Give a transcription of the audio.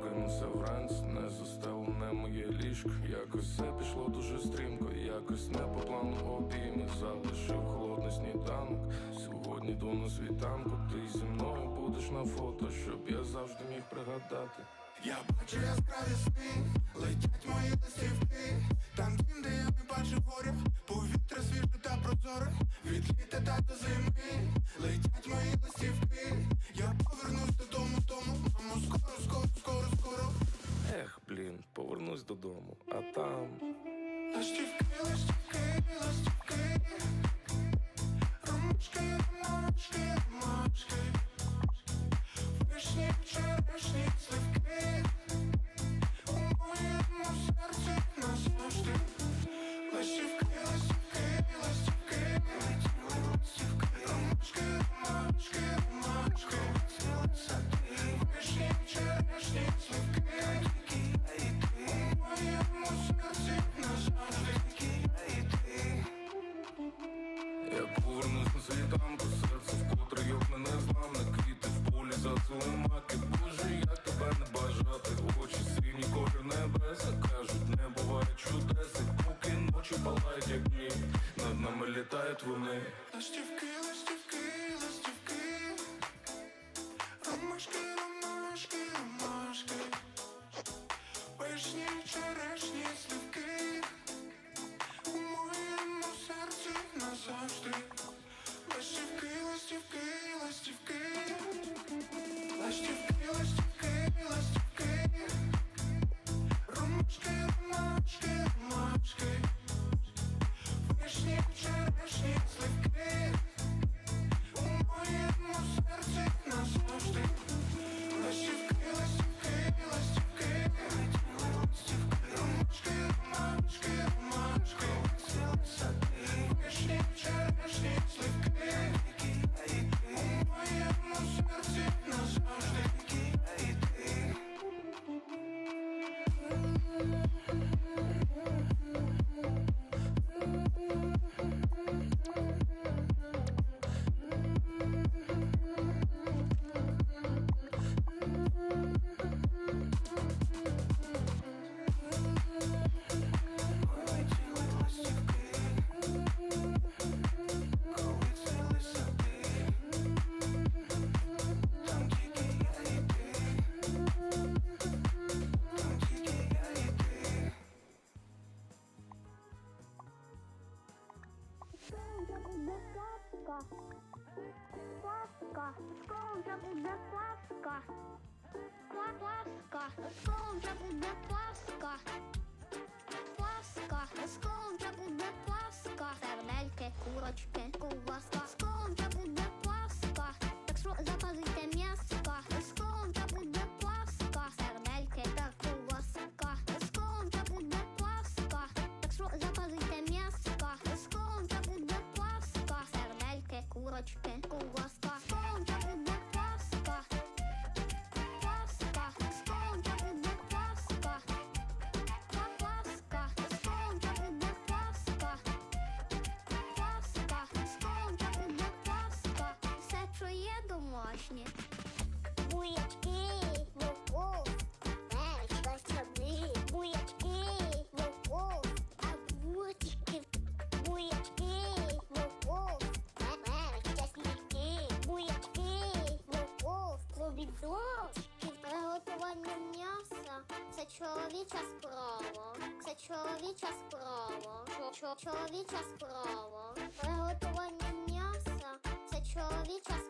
Прокинувся вранці, не застелене моє ліжко. Якось все пішло дуже стрімко, якось не по плану. Обійми Залишив холодний сніданок. Сьогодні йду на світанку Ти зі мною будеш на фото, щоб я завжди міг пригадати. Я бачу яскраві сни, летять мої листівки. Там дім, де я не бачу горя. Повітря свіже та прозоре. Від літа та до зими Летять мої листівки Пасха. Пасха. Скоро буде Пасха. Па- Скоро Скоро буде Пасха. Пасха. Скоро буде Пасха. Сердельки, курочки, ковбаска. Домашнє. Буячки, перець та сади. Буячки, морков, огурчики. Буячки, морков, перець та сливки. Буячки, морков, помідорчики. Приготування м'яса це чоловіча справа. Це чоловіча справа. Чо- чо- Чоловіча справа. Приготування м'яса це чоловіча справа.